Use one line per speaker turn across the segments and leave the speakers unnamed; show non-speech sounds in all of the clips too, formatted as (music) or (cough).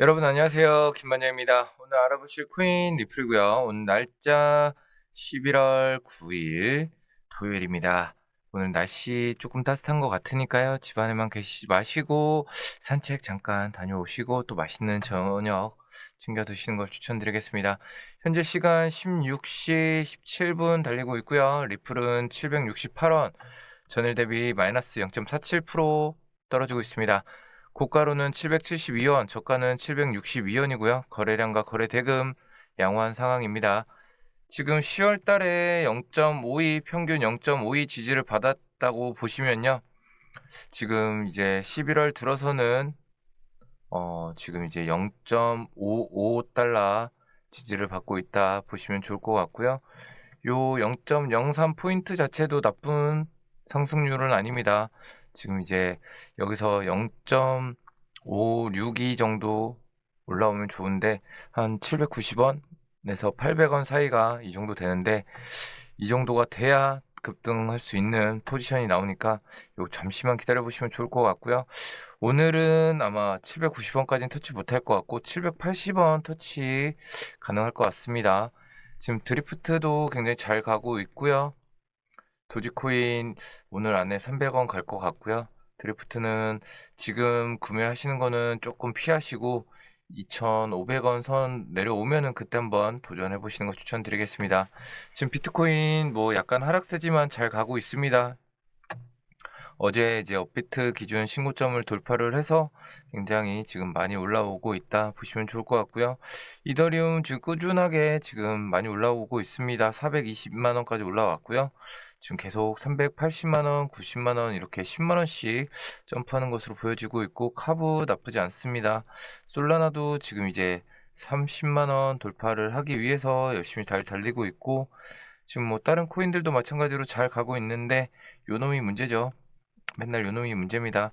여러분 안녕하세요. 김만영입니다. 오늘 알아보실 코인 리플이고요. 오늘 날짜 11월 9일 토요일입니다. 오늘 날씨 조금 따뜻한 것 같으니까요. 집안에만 계시지 마시고 산책 잠깐 다녀오시고 또 맛있는 저녁 챙겨 드시는 걸 추천드리겠습니다. 현재 시간 16시 17분 달리고 있고요. 리플은 768원, 전일 대비 마이너스 0.47% 떨어지고 있습니다. 고가로는 772원, 저가는 762원이고요. 거래량과 거래 대금 양호한 상황입니다. 지금 10월 달에 0.52 평균 0.52 지지를 받았다고 보시면요. 지금 이제 11월 들어서는 어, 지금 이제 0.55달러 지지를 받고 있다 보시면 좋을 것 같고요. 요 0.03 포인트 자체도 나쁜 상승률은 아닙니다. 지금 이제 여기서 0.562 정도 올라오면 좋은데 한 790원에서 800원 사이가 이 정도 되는데 이 정도가 돼야 급등할 수 있는 포지션이 나오니까 요 잠시만 기다려 보시면 좋을 것 같고요. 오늘은 아마 790원까지는 터치 못할 것 같고 780원 터치 가능할 것 같습니다. 지금 드리프트도 굉장히 잘 가고 있고요. 도지코인 오늘 안에 300원 갈 것 같고요. 드리프트는 지금 구매하시는 거는 조금 피하시고 2,500원 선 내려오면은 그때 한번 도전해 보시는 거 추천드리겠습니다. 지금 비트코인 뭐 약간 하락세지만 잘 가고 있습니다. 어제 이제 업비트 기준 신고점을 돌파를 해서 굉장히 지금 많이 올라오고 있다 보시면 좋을 것 같고요. 이더리움 지금 꾸준하게 지금 많이 올라오고 있습니다. 420만 원까지 올라왔고요. 지금 계속 380만원, 90만원 이렇게 10만원씩 점프하는 것으로 보여지고 있고 카브 나쁘지 않습니다. 솔라나도 지금 이제 30만원 돌파를 하기 위해서 열심히 잘 달리고 있고 지금 뭐 다른 코인들도 마찬가지로 잘 가고 있는데 요놈이 문제죠. 맨날 요놈이 문제입니다.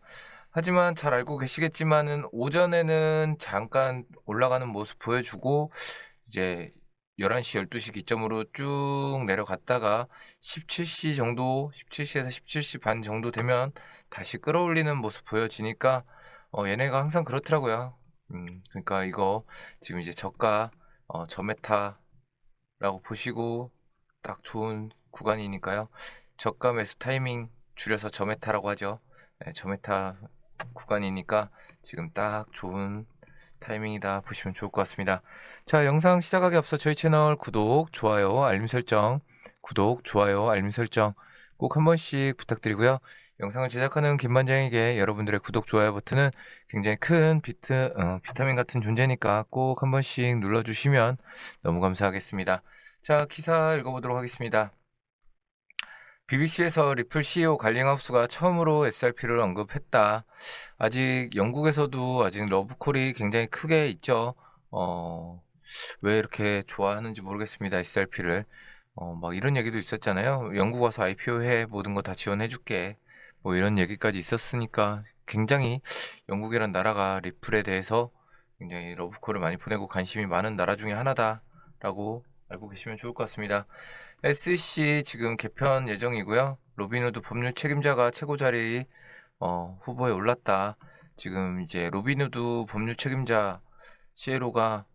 하지만 잘 알고 계시겠지만은 오전에는 잠깐 올라가는 모습 보여주고 이제 11시, 12시 기점으로 쭉 내려갔다가 17시 정도, 17시에서 17시 반 정도 되면 다시 끌어올리는 모습 보여지니까 어, 얘네가 항상 그렇더라고요. 음, 그러니까 이거 지금 이제 저가 어, 저메타라고 보시고 딱 좋은 구간이니까요. 저가 매수 타이밍 줄여서 저메타라고 하죠. 네, 저메타 구간이니까 지금 딱 좋은 타이밍이다 보시면 좋을 것 같습니다. 자, 영상 시작하기 앞서 저희 채널 구독, 좋아요, 알림 설정, 구독, 좋아요, 알림 설정 꼭 한 번씩 부탁드리고요. 영상을 제작하는 김반장에게 여러분들의 구독, 좋아요 버튼은 굉장히 큰 비트, 어, 비타민 같은 존재니까 꼭 한 번씩 눌러주시면 너무 감사하겠습니다. 자, 기사 읽어보도록 하겠습니다. BBC에서 리플 CEO 갈링하우스가 처음으로 SRP를 언급했다. 아직 영국에서도 아직 러브콜이 굉장히 크게 있죠. 어, 왜 이렇게 좋아하는지 모르겠습니다. SRP를. 어, 막 이런 얘기도 있었잖아요. 영국 와서 IPO 해. 모든 거 다 지원해줄게. 뭐 이런 얘기까지 있었으니까 굉장히 영국이란 나라가 리플에 대해서 굉장히 러브콜을 많이 보내고 관심이 많은 나라 중에 하나다라고 알고 계시면 좋을 것 같습니다. SC 지금 개편 예정이고요. 로빈후드 법률 책임자가 최고 자리 어, 후보에 올랐다. 지금 이제 로빈후드 법률 책임자 CLO가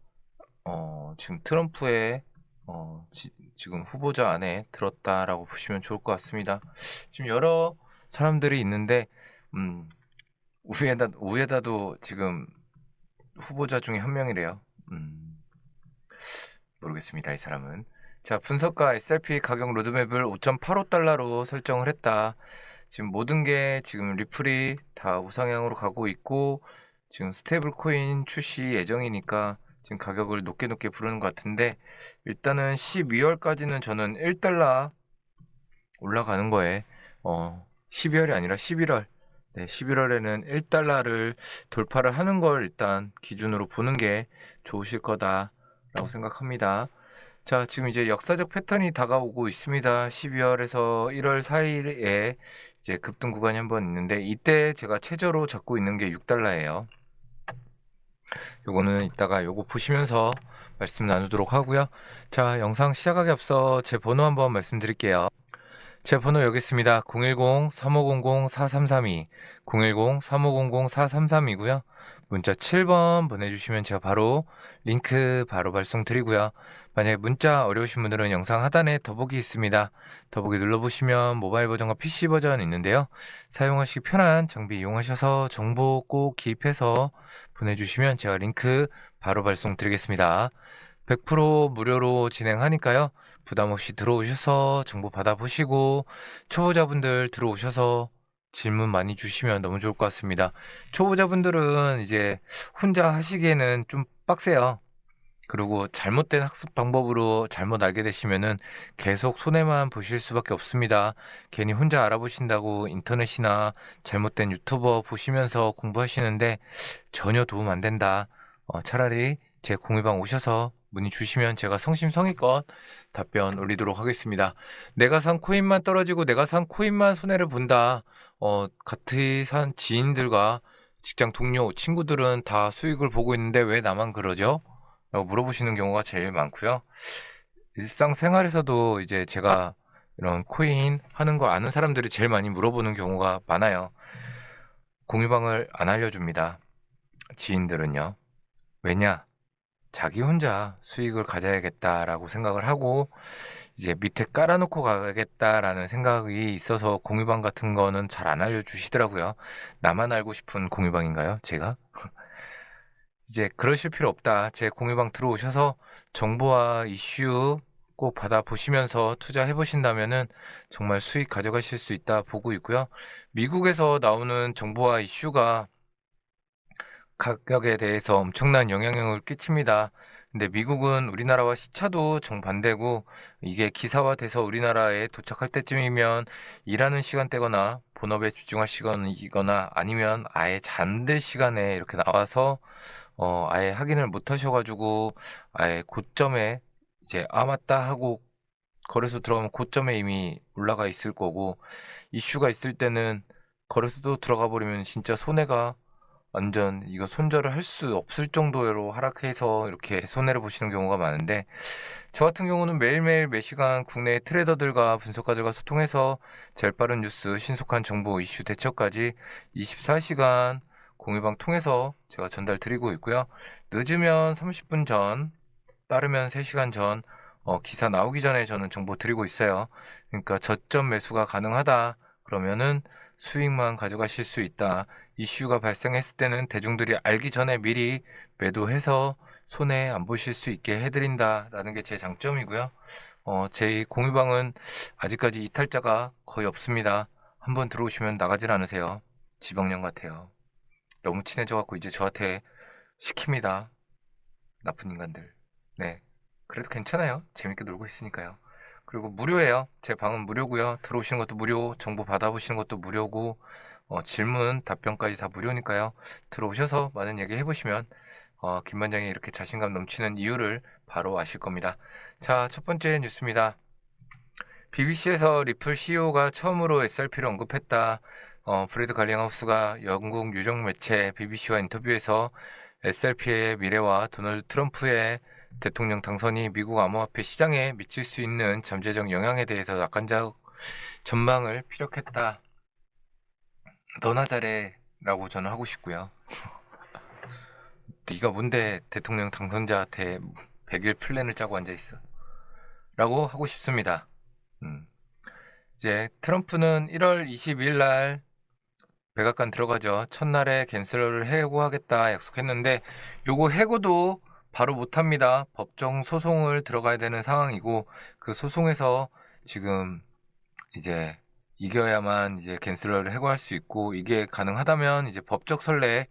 어, 지금 트럼프의 어, 지, 지금 후보자 안에 들었다라고 보시면 좋을 것 같습니다. 지금 여러 사람들이 있는데 음, 우에다 우에다도 지금 후보자 중에 한 명이래요. 음, 모르겠습니다. 이 사람은. 자, 분석가 SRP 가격 로드맵을 5.85달러로 설정을 했다. 지금 모든 게 지금 리플이 다 우상향으로 가고 있고 지금 스테이블 코인 출시 예정이니까 지금 가격을 높게 높게 부르는 것 같은데 일단은 12월까지는 저는 1달러 올라가는 거에 어 12월이 아니라 11월 네, 11월에는 1달러를 돌파를 하는 걸 일단 기준으로 보는 게 좋으실 거다라고 생각합니다. 자, 지금 이제 역사적 패턴이 다가오고 있습니다. 12월에서 1월 사이에 이제 급등 구간이 한 번 있는데 이때 제가 최저로 잡고 있는 게 6달러예요. 요거는 이따가 요거 보시면서 말씀 나누도록 하고요. 자, 영상 시작하기 앞서 제 번호 한번 말씀드릴게요. 제 번호 여기 있습니다. 010-3500-4332, 010-3500-4332고요. 문자 7번 보내주시면 제가 바로 링크 바로 발송 드리고요. 만약에 문자 어려우신 분들은 영상 하단에 더보기 있습니다. 더보기 눌러보시면 모바일 버전과 PC 버전 있는데요. 사용하시기 편한 장비 이용하셔서 정보 꼭 기입해서 보내주시면 제가 링크 바로 발송 드리겠습니다. 100% 무료로 진행하니까요. 부담 없이 들어오셔서 정보 받아보시고 초보자분들 들어오셔서 질문 많이 주시면 너무 좋을 것 같습니다. 초보자분들은 이제 혼자 하시기에는 좀 빡세요. 그리고 잘못된 학습 방법으로 잘못 알게 되시면은 계속 손해만 보실 수밖에 없습니다. 괜히 혼자 알아보신다고 인터넷이나 잘못된 유튜버 보시면서 공부하시는데 전혀 도움 안 된다. 어, 차라리 제 공유방 오셔서 문의 주시면 제가 성심성의껏 답변 올리도록 하겠습니다. 내가 산 코인만 떨어지고 내가 산 코인만 손해를 본다. 어, 같이 산 지인들과 직장 동료, 친구들은 다 수익을 보고 있는데 왜 나만 그러죠? 라고 물어보시는 경우가 제일 많고요. 일상생활에서도 이제 제가 이런 코인 하는 거 아는 사람들이 제일 많이 물어보는 경우가 많아요. 공유방을 안 알려줍니다. 지인들은요. 왜냐? 자기 혼자 수익을 가져야겠다라고 생각을 하고 이제 밑에 깔아놓고 가겠다라는 생각이 있어서 공유방 같은 거는 잘 안 알려주시더라고요. 나만 알고 싶은 공유방인가요? 제가? (laughs) 이제 그러실 필요 없다. 제 공유방 들어오셔서 정보와 이슈 꼭 받아보시면서 투자해 보신다면은 정말 수익 가져가실 수 있다 보고 있고요. 미국에서 나오는 정보와 이슈가 가격에 대해서 엄청난 영향력을 끼칩니다. 근데 미국은 우리나라와 시차도 정반대고 이게 기사화돼서 우리나라에 도착할 때쯤이면 일하는 시간대거나 본업에 집중할 시간이거나 아니면 아예 잠들 시간에 이렇게 나와서 어 아예 확인을 못 하셔가지고 아예 고점에 이제 아 맞다 하고 거래소 들어가면 고점에 이미 올라가 있을 거고 이슈가 있을 때는 거래소도 들어가 버리면 진짜 손해가 완전 이거 손절을 할 수 없을 정도로 하락해서 이렇게 손해를 보시는 경우가 많은데 저 같은 경우는 매일매일 매시간 국내 트레이더들과 분석가들과 소통해서 제일 빠른 뉴스, 신속한 정보, 이슈 대처까지 24시간 공유방 통해서 제가 전달 드리고 있고요. 늦으면 30분 전, 빠르면 3시간 전, 어, 기사 나오기 전에 저는 정보 드리고 있어요. 그러니까 저점 매수가 가능하다. 그러면은 수익만 가져가실 수 있다. 이슈가 발생했을 때는 대중들이 알기 전에 미리 매도해서 손해 안 보실 수 있게 해드린다라는 게 제 장점이고요. 어, 제 공유방은 아직까지 이탈자가 거의 없습니다. 한번 들어오시면 나가질 않으세요. 지방령 같아요. 너무 친해져갖고 이제 저한테 시킵니다. 나쁜 인간들. 네. 그래도 괜찮아요. 재밌게 놀고 있으니까요. 그리고 무료예요. 제 방은 무료고요. 들어오시는 것도 무료, 정보 받아보시는 것도 무료고, 어, 질문, 답변까지 다 무료니까요. 들어오셔서 많은 얘기 해보시면, 어, 김반장이 이렇게 자신감 넘치는 이유를 바로 아실 겁니다. 자, 첫 번째 뉴스입니다. BBC에서 리플 CEO가 처음으로 SRP를 언급했다. 어, 브래드 갈링하우스가 영국 유정 매체 BBC와 인터뷰에서 SRP의 미래와 도널드 트럼프의 대통령 당선이 미국 암호화폐 시장에 미칠 수 있는 잠재적 영향에 대해서 낙관적 전망을 피력했다. 너나 잘해라고 저는 하고 싶고요. (laughs) 네가 뭔데 대통령 당선자한테 100일 플랜을 짜고 앉아 있어? 라고 하고 싶습니다. 음. 이제 트럼프는 1월 22일 날 백악관 들어가죠. 첫날에 캔슬을 해고하겠다 약속했는데 요거 해고도 바로 못합니다. 법정 소송을 들어가야 되는 상황이고 그 소송에서 지금 이제 이겨야만 이제 캔슬러를 해고할 수 있고 이게 가능하다면 이제 법적 선례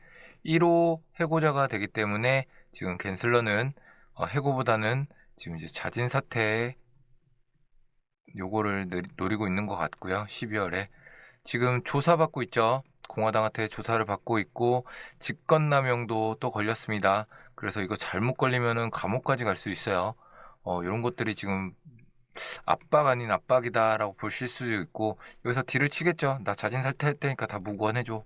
1호 해고자가 되기 때문에 지금 캔슬러는 어, 해고보다는 지금 이제 자진 사퇴 요거를 노리고 있는 것 같고요. 12월에 지금 조사받고 있죠. 공화당한테 조사를 받고 있고 직권남용도 또 걸렸습니다. 그래서 이거 잘못 걸리면은 감옥까지 갈 수 있어요. 어, 이런 것들이 지금 압박 아닌 압박이다라고 보실 수도 있고 여기서 딜을 치겠죠. 나 자진 사퇴할 테니까 다 무고해줘.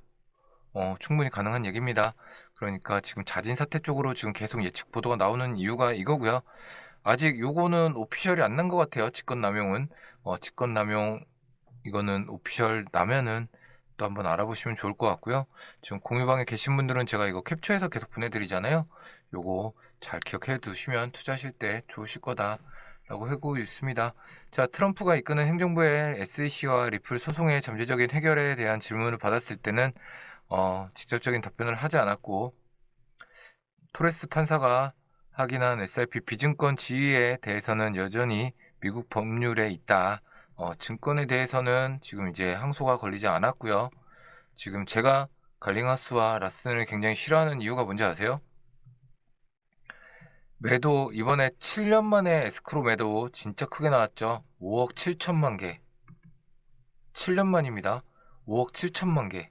어, 충분히 가능한 얘기입니다. 그러니까 지금 자진 사퇴 쪽으로 지금 계속 예측 보도가 나오는 이유가 이거고요. 아직 요거는 오피셜이 안 난 것 같아요. 직권 남용은 어, 직권 남용 이거는 오피셜 나면은 또 한번 알아보시면 좋을 것 같고요. 지금 공유방에 계신 분들은 제가 이거 캡처해서 계속 보내드리잖아요. 요거 잘 기억해 두시면 투자하실 때 좋으실 거다. 라고 하고 있습니다. 자, 트럼프가 이끄는 행정부의 SEC와 리플 소송의 잠재적인 해결에 대한 질문을 받았을 때는 어, 직접적인 답변을 하지 않았고 토레스 판사가 확인한 SRP 비증권 지위에 대해서는 여전히 미국 법률에 있다. 어, 증권에 대해서는 지금 이제 항소가 걸리지 않았고요. 지금 제가 갈링하스와 라슨을 굉장히 싫어하는 이유가 뭔지 아세요? 매도 이번에 7년 만에 에스크로 매도 진짜 크게 나왔죠. 5억 7천만 개. 7년 만입니다. 5억 7천만 개.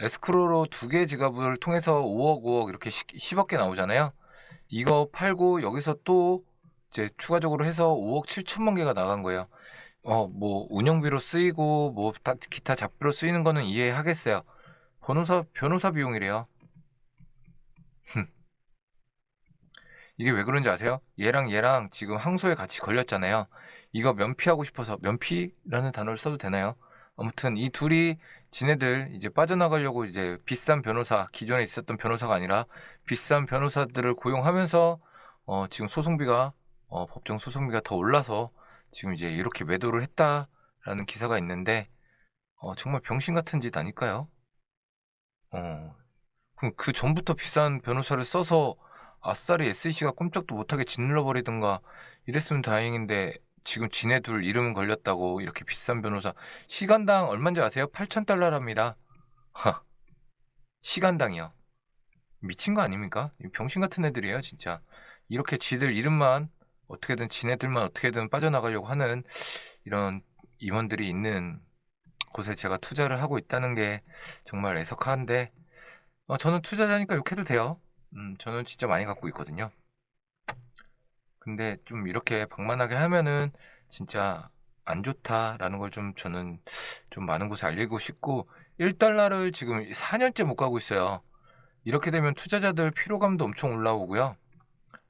에스크로로 두 개 지갑을 통해서 5억 5억 이렇게 10 억 개 나오잖아요. 이거 팔고 여기서 또 이제 추가적으로 해서 5억 7천만 개가 나간 거예요. 어, 뭐 운영비로 쓰이고 뭐 기타 잡비로 쓰이는 거는 이해하겠어요. 변호사 변호사 비용이래요. 이게 왜 그런지 아세요? 얘랑 얘랑 지금 항소에 같이 걸렸잖아요. 이거 면피하고 싶어서 면피라는 단어를 써도 되나요? 아무튼 이 둘이 지네들 이제 빠져나가려고 이제 비싼 변호사 기존에 있었던 변호사가 아니라 비싼 변호사들을 고용하면서 어 지금 소송비가 어 법정 소송비가 더 올라서 지금 이제 이렇게 매도를 했다라는 기사가 있는데 어 정말 병신 같은 짓 아닐까요? 어 그럼 그 전부터 비싼 변호사를 써서 아싸리 SEC가 꼼짝도 못하게 짓눌러 버리든가 이랬으면 다행인데 지금 지네 둘 이름 걸렸다고 이렇게 비싼 변호사 시간당 얼마인지 아세요? 8,000달러랍니다. 시간당이요. 미친 거 아닙니까? 병신 같은 애들이에요, 진짜. 이렇게 지들 이름만 어떻게든 지네들만 어떻게든 빠져나가려고 하는 이런 임원들이 있는 곳에 제가 투자를 하고 있다는 게 정말 애석한데 어, 저는 투자자니까 욕해도 돼요. 음, 저는 진짜 많이 갖고 있거든요. 근데 좀 이렇게 방만하게 하면은 진짜 안 좋다라는 걸 좀 저는 좀 많은 곳에 알리고 싶고 1달러를 지금 4년째 못 가고 있어요. 이렇게 되면 투자자들 피로감도 엄청 올라오고요.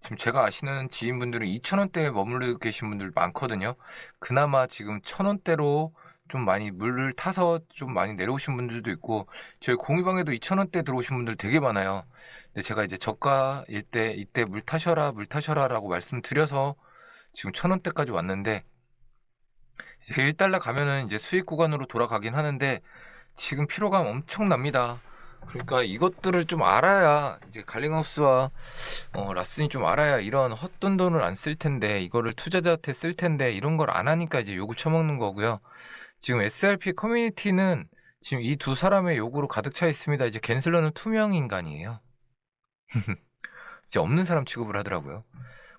지금 제가 아시는 지인분들은 2,000원대에 머물러 계신 분들 많거든요. 그나마 지금 1,000원대로 좀 많이 물을 타서 좀 많이 내려오신 분들도 있고 저희 공유방에도 2,000원대 들어오신 분들 되게 많아요. 근데 제가 이제 저가일 때 이때 물 타셔라 물 타셔라라고 말씀드려서 지금 1,000원대까지 왔는데 이제 1달러 가면은 이제 수익 구간으로 돌아가긴 하는데 지금 피로감 엄청납니다. 그러니까 이것들을 좀 알아야 이제 갈링하우스와 어, 라슨이 좀 알아야 이런 헛돈 돈을 안 쓸 텐데 이거를 투자자한테 쓸 텐데 이런 걸 안 하니까 이제 욕을 처먹는 거고요. 지금 SRP 커뮤니티는 지금 이 두 사람의 욕으로 가득 차 있습니다. 이제 겐슬러는 투명 인간이에요. (laughs) 이제 없는 사람 취급을 하더라고요.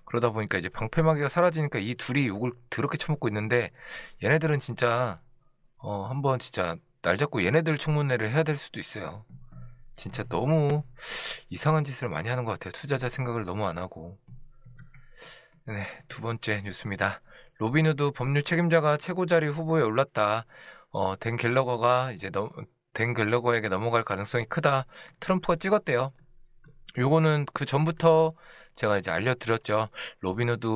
그러다 보니까 이제 방패막이가 사라지니까 이 둘이 욕을 더럽게 처먹고 있는데 얘네들은 진짜 어 한번 진짜 날 잡고 얘네들 청문회를 해야 될 수도 있어요. 진짜 너무 이상한 짓을 많이 하는 것 같아요. 투자자 생각을 너무 안 하고. 네, 두 번째 뉴스입니다. 로빈후드 법률 책임자가 최고 자리 후보에 올랐다. 어, 댄 갤러거가 이제 너, 댄 갤러거에게 넘어갈 가능성이 크다. 트럼프가 찍었대요. 요거는 그 전부터 제가 이제 알려드렸죠. 로빈후드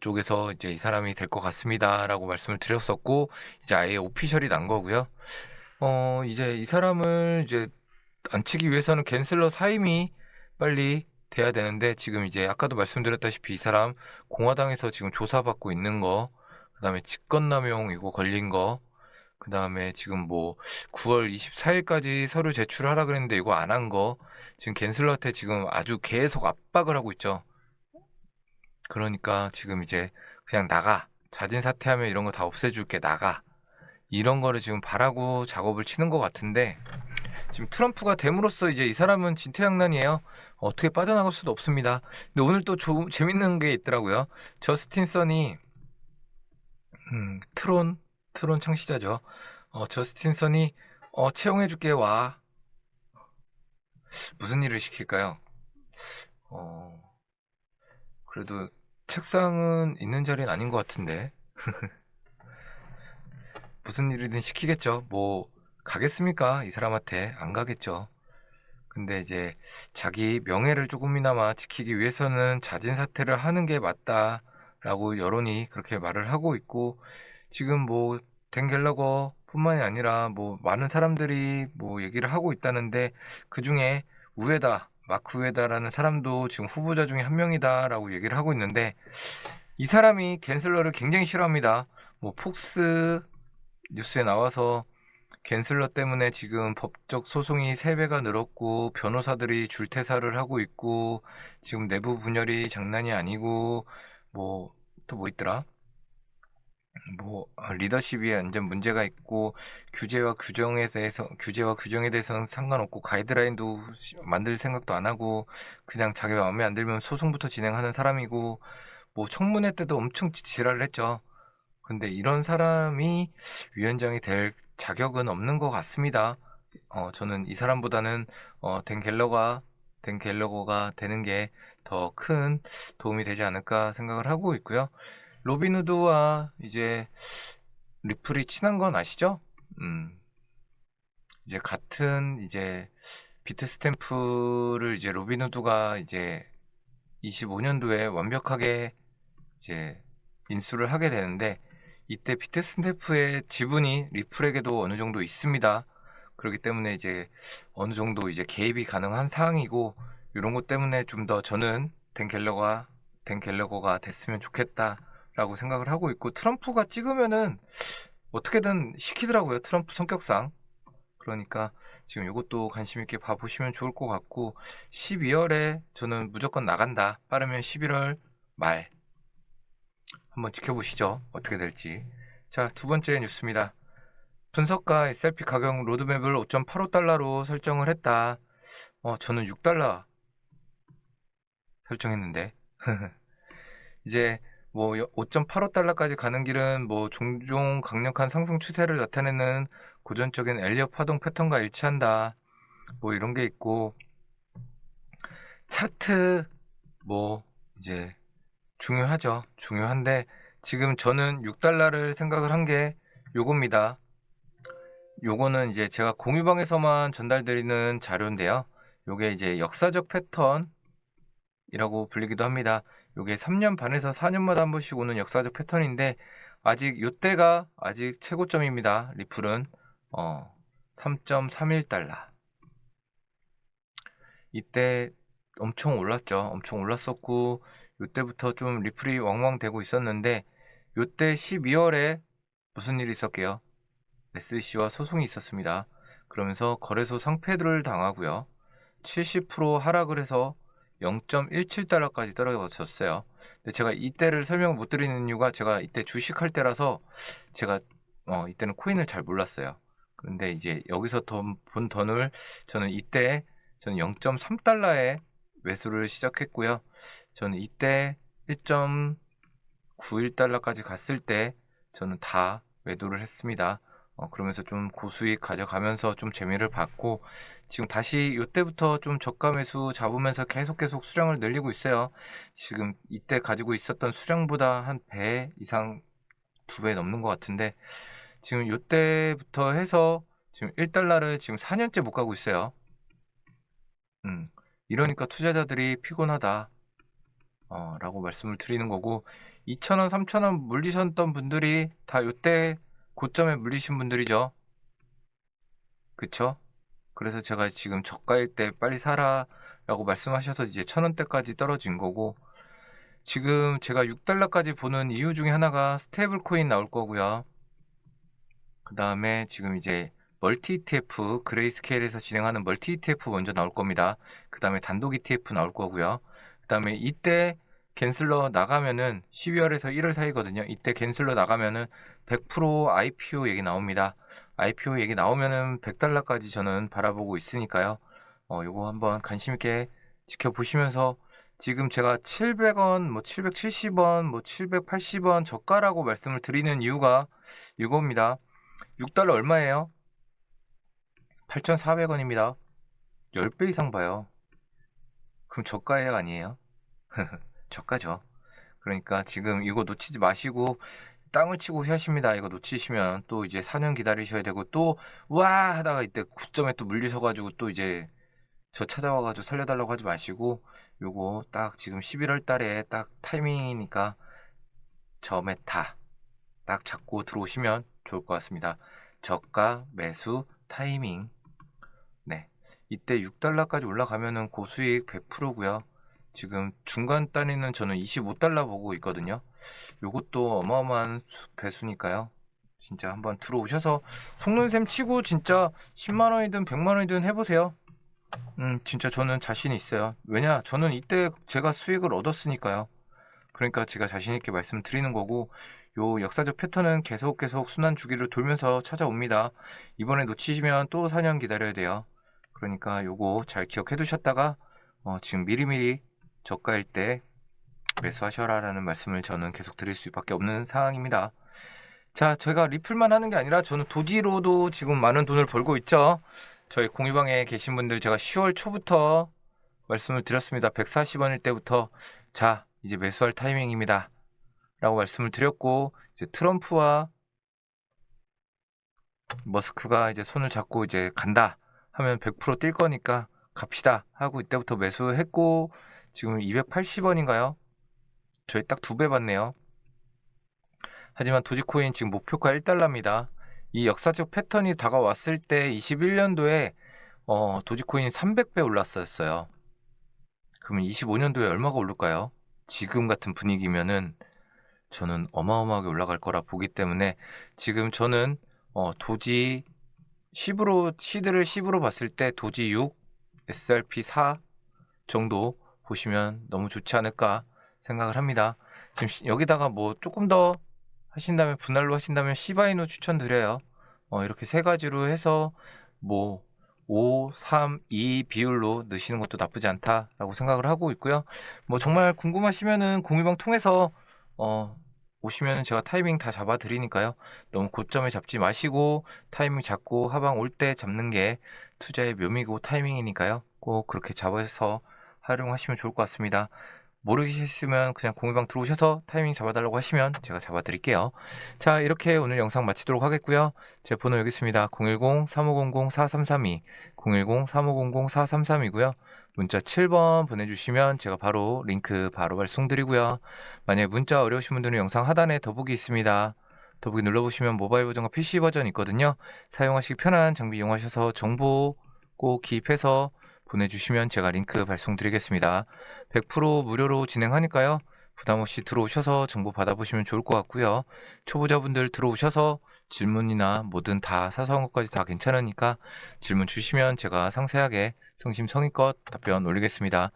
쪽에서 이제 이 사람이 될 것 같습니다라고 말씀을 드렸었고 이제 아예 오피셜이 난 거고요. 어 이제 이 사람을 이제 앉히기 위해서는 겐슬러 사임이 빨리 돼야 되는데 지금 이제 아까도 말씀드렸다시피 이 사람 공화당에서 지금 조사받고 있는 거 그다음에 직권남용 이거 걸린 거 그다음에 지금 뭐 9월 24일까지 서류 제출하라 그랬는데 이거 안 한 거 지금 겐슬러한테 지금 아주 계속 압박을 하고 있죠. 그러니까 지금 이제 그냥 나가 자진 사퇴하면 이런 거 다 없애줄게 나가 이런 거를 지금 바라고 작업을 치는 것 같은데 지금 트럼프가 됨으로써 이제 이 사람은 진퇴양난이에요. 어떻게 빠져나갈 수도 없습니다. 근데 오늘 또 조, 재밌는 게 있더라고요. 저스틴 선이 음, 트론 트론 창시자죠. 어, 저스틴 선이 어, 채용해줄게 와. 무슨 일을 시킬까요? 어, 그래도 책상은 있는 자리는 아닌 것 같은데. (laughs) 무슨 일이든 시키겠죠. 뭐 가겠습니까? 이 사람한테 안 가겠죠. 근데 이제 자기 명예를 조금이나마 지키기 위해서는 자진 사퇴를 하는 게 맞다라고 여론이 그렇게 말을 하고 있고 지금 뭐댄 갤러거 뿐만이 아니라 뭐 많은 사람들이 뭐 얘기를 하고 있다는데 그 중에 우에다 마크 우에다라는 사람도 지금 후보자 중에 한 명이다라고 얘기를 하고 있는데 이 사람이 겐슬러를 굉장히 싫어합니다. 뭐 폭스 뉴스에 나와서 겐슬러 때문에 지금 법적 소송이 3배가 늘었고 변호사들이 줄퇴사를 하고 있고 지금 내부 분열이 장난이 아니고 뭐 또뭐 있더라? 뭐 아, 리더십이 완전 문제가 있고 규제와 규정에 대해서 규제와 규정에 대해서는 상관없고 가이드라인도 시- 만들 생각도 안 하고 그냥 자기 마음에 안 들면 소송부터 진행하는 사람이고 뭐 청문회 때도 엄청 지- 지랄을 했죠. 근데 이런 사람이 위원장이 될 자격은 없는 것 같습니다. 어, 저는 이 사람보다는 어, 댄 갤러가 댄 갤러거가 되는 게 더 큰 도움이 되지 않을까 생각을 하고 있고요. 로빈 후드와 이제 리플이 친한 건 아시죠? 음, 이제 같은 이제 비트 스탬프를 이제 로빈 후드가 이제 25년도에 완벽하게 이제 인수를 하게 되는데 이때 비트 스탬프의 지분이 리플에게도 어느 정도 있습니다. 그렇기 때문에 이제 어느 정도 이제 개입이 가능한 상황이고 이런 것 때문에 좀 더 저는 댄 갤러가 댄 갤러거가 됐으면 좋겠다라고 생각을 하고 있고 트럼프가 찍으면은 어떻게든 시키더라고요. 트럼프 성격상. 그러니까 지금 이것도 관심 있게 봐보시면 좋을 것 같고 12월에 저는 무조건 나간다. 빠르면 11월 말 한번 지켜보시죠. 어떻게 될지. 자, 두 번째 뉴스입니다. 분석가 SRP 가격 로드맵을 5.85달러로 설정을 했다. 어, 저는 6달러 설정했는데. (laughs) 이제 뭐 5.85달러까지 가는 길은 뭐 종종 강력한 상승 추세를 나타내는 고전적인 엘리엇 파동 패턴과 일치한다. 뭐 이런 게 있고 차트 뭐 이제 중요하죠. 중요한데 지금 저는 6달러를 생각을 한 게 요겁니다. 요거는 이제 제가 공유방에서만 전달드리는 자료인데요. 요게 이제 역사적 패턴이라고 불리기도 합니다. 요게 3년 반에서 4년마다 한 번씩 오는 역사적 패턴인데 아직 요때가 아직 최고점입니다. 리플은 어 3.31달러. 이때 엄청 올랐죠. 엄청 올랐었고 요때부터 좀 리플이 왕왕되고 있었는데 요때 12월에 무슨 일이 있었게요? SEC와 소송이 있었습니다. 그러면서 거래소 상패를 당하고요. 70% 하락을 해서 0.17달러까지 떨어졌어요. 근데 제가 이때를 설명을 못 드리는 이유가 제가 이때 주식할 때라서 제가 어, 이때는 코인을 잘 몰랐어요. 그런데 이제 여기서 돈, 본 돈을 저는 이때 저는 0.3달러에 매수를 시작했고요. 저는 이때 1.91달러까지 갔을 때 저는 다 매도를 했습니다. 어, 그러면서 좀 고수익 가져가면서 좀 재미를 봤고 지금 다시 이때부터 좀 저가 매수 잡으면서 계속 계속 수량을 늘리고 있어요. 지금 이때 가지고 있었던 수량보다 한 배 이상 두 배 넘는 것 같은데 지금 이때부터 해서 지금 1달러를 지금 4년째 못 가고 있어요. 음, 이러니까 투자자들이 피곤하다. 어, 라고 말씀을 드리는 거고 2,000원, 3,000원 물리셨던 분들이 다 요때 고점에 물리신 분들이죠. 그쵸? 그래서 제가 지금 저가일 때 빨리 사라 라고 말씀하셔서 이제 1,000원대까지 떨어진 거고 지금 제가 6달러까지 보는 이유 중에 하나가 스테이블 코인 나올 거고요. 그 다음에 지금 이제 멀티 ETF 그레이스케일에서 진행하는 멀티 ETF 먼저 나올 겁니다. 그 다음에 단독 ETF 나올 거고요. 그 다음에 이때 겐슬러 나가면은 12월에서 1월 사이거든요. 이때 겐슬러 나가면은 100% IPO 얘기 나옵니다. IPO 얘기 나오면은 100달러까지 저는 바라보고 있으니까요. 어, 요거 한번 관심 있게 지켜보시면서 지금 제가 700원, 뭐 770원, 뭐 780원 저가라고 말씀을 드리는 이유가 이겁니다. 6달러 얼마예요? 8,400원입니다. 10배 이상 봐요. 그럼 저가예요, 아니에요? (laughs) 저가죠. 그러니까 지금 이거 놓치지 마시고 땅을 치고 하십니다. 이거 놓치시면 또 이제 4년 기다리셔야 되고 또 와 하다가 이때 고점에 또 물리셔가지고 또 이제 저 찾아와가지고 살려달라고 하지 마시고 요거 딱 지금 11월 달에 딱 타이밍이니까 저 메타 딱 잡고 들어오시면 좋을 것 같습니다. 저가 매수 타이밍. 네. 이때 6달러까지 올라가면은 고수익 100%고요. 지금 중간 단위는 저는 25달러 보고 있거든요. 요것도 어마어마한 수- 배수니까요. 진짜 한번 들어오셔서 속눈샘 치고 진짜 10만 원이든 100만 원이든 해보세요. 음, 진짜 저는 자신 있어요. 왜냐? 저는 이때 제가 수익을 얻었으니까요. 그러니까 제가 자신 있게 말씀드리는 거고 요 역사적 패턴은 계속 계속 순환 주기를 돌면서 찾아옵니다. 이번에 놓치시면 또 4년 기다려야 돼요. 그러니까 요거 잘 기억해 두셨다가 어, 지금 미리미리 저가일 때 매수하셔라라는 말씀을 저는 계속 드릴 수밖에 없는 상황입니다. 자, 제가 리플만 하는 게 아니라 저는 도지로도 지금 많은 돈을 벌고 있죠. 저희 공유방에 계신 분들 제가 10월 초부터 말씀을 드렸습니다. 140원일 때부터 자, 이제 매수할 타이밍입니다. 라고 말씀을 드렸고 이제 트럼프와 머스크가 이제 손을 잡고 이제 간다 하면 100%뛸 거니까 갑시다 하고 이때부터 매수했고 지금 280원인가요? 저희 딱 두 배 받네요. 하지만 도지코인 지금 목표가 1달러입니다. 이 역사적 패턴이 다가왔을 때 21년도에 어, 도지코인 300배 올랐었어요. 그러면 25년도에 얼마가 오를까요? 지금 같은 분위기면은 저는 어마어마하게 올라갈 거라 보기 때문에 지금 저는 어, 도지 10으로 시드를 10으로 봤을 때 도지 6, SRP 4 정도 보시면 너무 좋지 않을까 생각을 합니다. 지금 시- 여기다가 뭐 조금 더 하신다면 분할로 하신다면 시바이누 추천드려요. 어, 이렇게 세 가지로 해서 뭐 5, 3, 2 비율로 넣으시는 것도 나쁘지 않다라고 생각을 하고 있고요. 뭐 정말 궁금하시면은 공유방 통해서 어, 오시면은 제가 타이밍 다 잡아 드리니까요. 너무 고점에 잡지 마시고 타이밍 잡고 하방 올 때 잡는 게 투자의 묘미고 타이밍이니까요. 꼭 그렇게 잡아서 활용하시면 좋을 것 같습니다. 모르시겠으면 그냥 공유방 들어오셔서 타이밍 잡아달라고 하시면 제가 잡아드릴게요. 자, 이렇게 오늘 영상 마치도록 하겠고요. 제 번호 여기 있습니다. 010-3500-4332, 010-3500-4332고요. 문자 7번 보내주시면 제가 바로 링크 바로 발송드리고요. 만약에 문자 어려우신 분들은 영상 하단에 더보기 있습니다. 더보기 눌러보시면 모바일 버전과 PC 버전 있거든요. 사용하시기 편한 장비 이용하셔서 정보 꼭 기입해서 보내주시면 제가 링크 발송드리겠습니다. 100% 무료로 진행하니까요. 부담 없이 들어오셔서 정보 받아보시면 좋을 것 같고요. 초보자분들 들어오셔서 질문이나 뭐든 다 사소한 것까지 다 괜찮으니까 질문 주시면 제가 상세하게 성심성의껏 답변 올리겠습니다.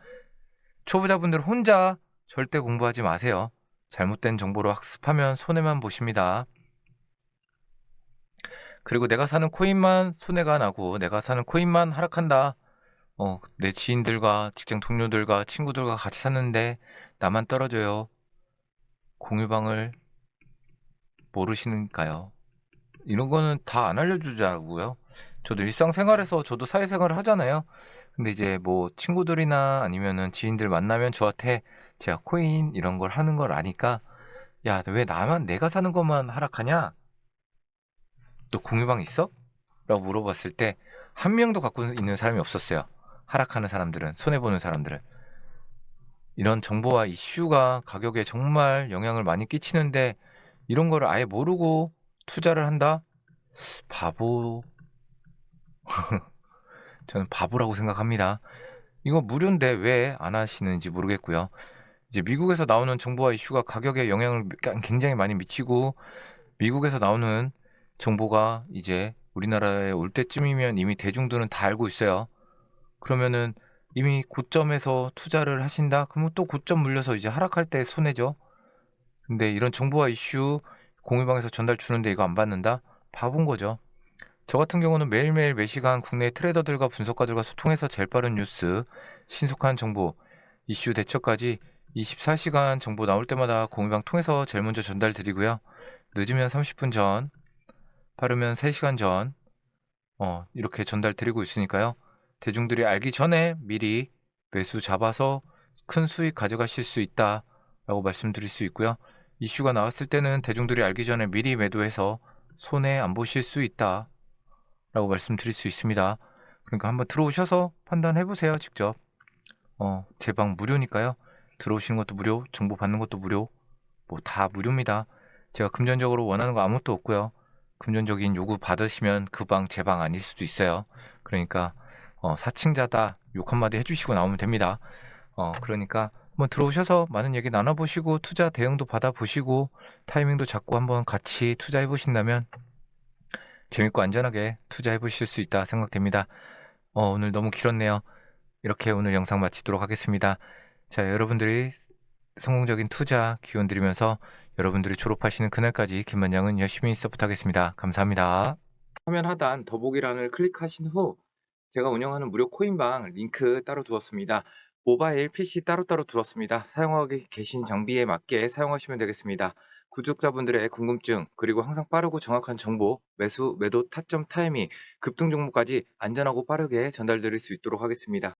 초보자분들 혼자 절대 공부하지 마세요. 잘못된 정보로 학습하면 손해만 보십니다. 그리고 내가 사는 코인만 손해가 나고 내가 사는 코인만 하락한다. 어, 내 지인들과 직장 동료들과 친구들과 같이 샀는데 나만 떨어져요. 공유방을 모르시는가요? 이런 거는 다 안 알려주자고요. 저도 일상생활에서 저도 사회생활을 하잖아요. 근데 이제 뭐 친구들이나 아니면은 지인들 만나면 저한테 제가 코인 이런 걸 하는 걸 아니까 야, 왜 나만 내가 사는 것만 하락하냐? 너 공유방 있어? 라고 물어봤을 때 한 명도 갖고 있는 사람이 없었어요. 하락하는 사람들은 손해 보는 사람들은 이런 정보와 이슈가 가격에 정말 영향을 많이 끼치는데 이런 거를 아예 모르고 투자를 한다? 바보. (laughs) 저는 바보라고 생각합니다. 이거 무료인데 왜 안 하시는지 모르겠고요. 이제 미국에서 나오는 정보와 이슈가 가격에 영향을 굉장히 많이 미치고 미국에서 나오는 정보가 이제 우리나라에 올 때쯤이면 이미 대중들은 다 알고 있어요. 그러면은 이미 고점에서 투자를 하신다? 그러면 또 고점 물려서 이제 하락할 때 손해죠. 근데 이런 정보와 이슈 공유방에서 전달 주는데 이거 안 받는다? 바본 거죠. 저 같은 경우는 매일매일 매시간 국내 트레이더들과 분석가들과 소통해서 제일 빠른 뉴스, 신속한 정보, 이슈 대처까지 24시간 정보 나올 때마다 공유방 통해서 제일 먼저 전달 드리고요. 늦으면 30분 전, 빠르면 3시간 전, 어, 이렇게 전달 드리고 있으니까요. 대중들이 알기 전에 미리 매수 잡아서 큰 수익 가져가실 수 있다라고 말씀드릴 수 있고요. 이슈가 나왔을 때는 대중들이 알기 전에 미리 매도해서 손해 안 보실 수 있다라고 말씀드릴 수 있습니다. 그러니까 한번 들어오셔서 판단해 보세요, 직접. 어, 제 방 무료니까요. 들어오시는 것도 무료, 정보 받는 것도 무료. 뭐 다 무료입니다. 제가 금전적으로 원하는 거 아무것도 없고요. 금전적인 요구 받으시면 그 방 제 방 아닐 수도 있어요. 그러니까 어, 사칭자다 욕 한마디 해주시고 나오면 됩니다. 어, 그러니까 한번 들어오셔서 많은 얘기 나눠보시고 투자 대응도 받아보시고 타이밍도 잡고 한번 같이 투자해 보신다면 재밌고 안전하게 투자해 보실 수 있다 생각됩니다. 어, 오늘 너무 길었네요. 이렇게 오늘 영상 마치도록 하겠습니다. 자, 여러분들이 성공적인 투자 기원 드리면서 여러분들이 졸업하시는 그날까지 김만장은 열심히 서포트하겠습니다. 감사합니다. 화면 하단 더보기란을 클릭하신 후 제가 운영하는 무료 코인방 링크 따로 두었습니다. 모바일 PC 따로따로 두었습니다. 사용하고 계신 장비에 맞게 사용하시면 되겠습니다. 구독자분들의 궁금증 그리고 항상 빠르고 정확한 정보 매수 매도 타점 타이밍 급등 종목까지 안전하고 빠르게 전달드릴 수 있도록 하겠습니다.